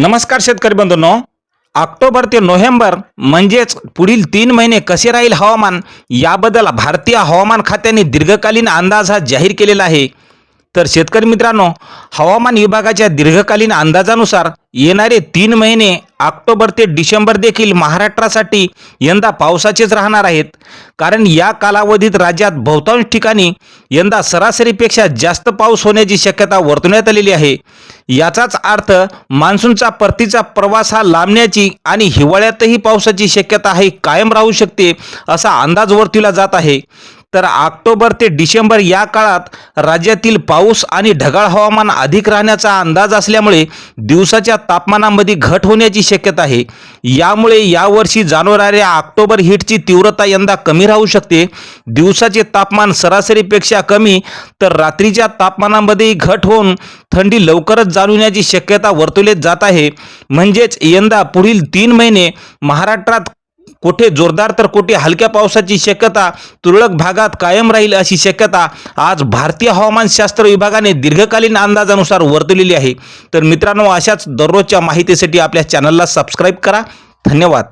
नमस्कार शेतकरी बंधूंनो. ऑक्टोबर ते नोव्हेंबर म्हणजेच पुढील तीन महिने कसे राहील हवामान याबद्दल भारतीय हवामान खात्याने दीर्घकालीन अंदाज हा जाहीर केलेला आहे. तर शेतकरी मित्रांनो हवामान विभागाच्या दीर्घकालीन अंदाजानुसार येणारे तीन महिने ऑक्टोबर ते डिसेंबर देखील महाराष्ट्रासाठी यंदा पावसाचेच राहणार आहेत. कारण या कालावधीत राज्यात बहुतांश ठिकाणी यंदा सरासरीपेक्षा जास्त पाऊस होण्याची शक्यता वर्तवण्यात आलेली आहे. याचाच अर्थ मान्सूनचा परतीचा प्रवास हा लांबण्याची आणि हिवाळ्यातही पावसाची शक्यता आहे कायम राहू शकते असा अंदाज वर्तविला जात आहे. तर ऑक्टोबर ते डिसेंबर या काळात राज्यातील पाऊस आणि ढगाळ हवामान अधिक राहण्याचा अंदाज असल्यामुळे दिवसाच्या तापमानामध्ये घट होण्याची शक्यता आहे. यामुळे यावर्षी जाणवणाऱ्या ऑक्टोबर हीटची तीव्रता यंदा कमी राहू शकते. दिवसाचे तापमान सरासरीपेक्षा कमी तर रात्रीच्या तापमानामध्येही घट होऊन थंडी लवकरच जाणवण्याची शक्यता वर्तवली जात आहे. म्हणजेच यंदा पुढील तीन महिने महाराष्ट्रात कुठे जोरदार तर कुठे हलक्या पावसाची शक्यता तुरळक भागात कायम राहील अशी शक्यता आज भारतीय हवामानशास्त्र विभागाने दीर्घकालीन अंदाजानुसार वर्तवलेली आहे. तर मित्रांनो अशाच दररोजच्या माहितीसाठी आपल्या चॅनलला सबस्क्राईब करा. धन्यवाद.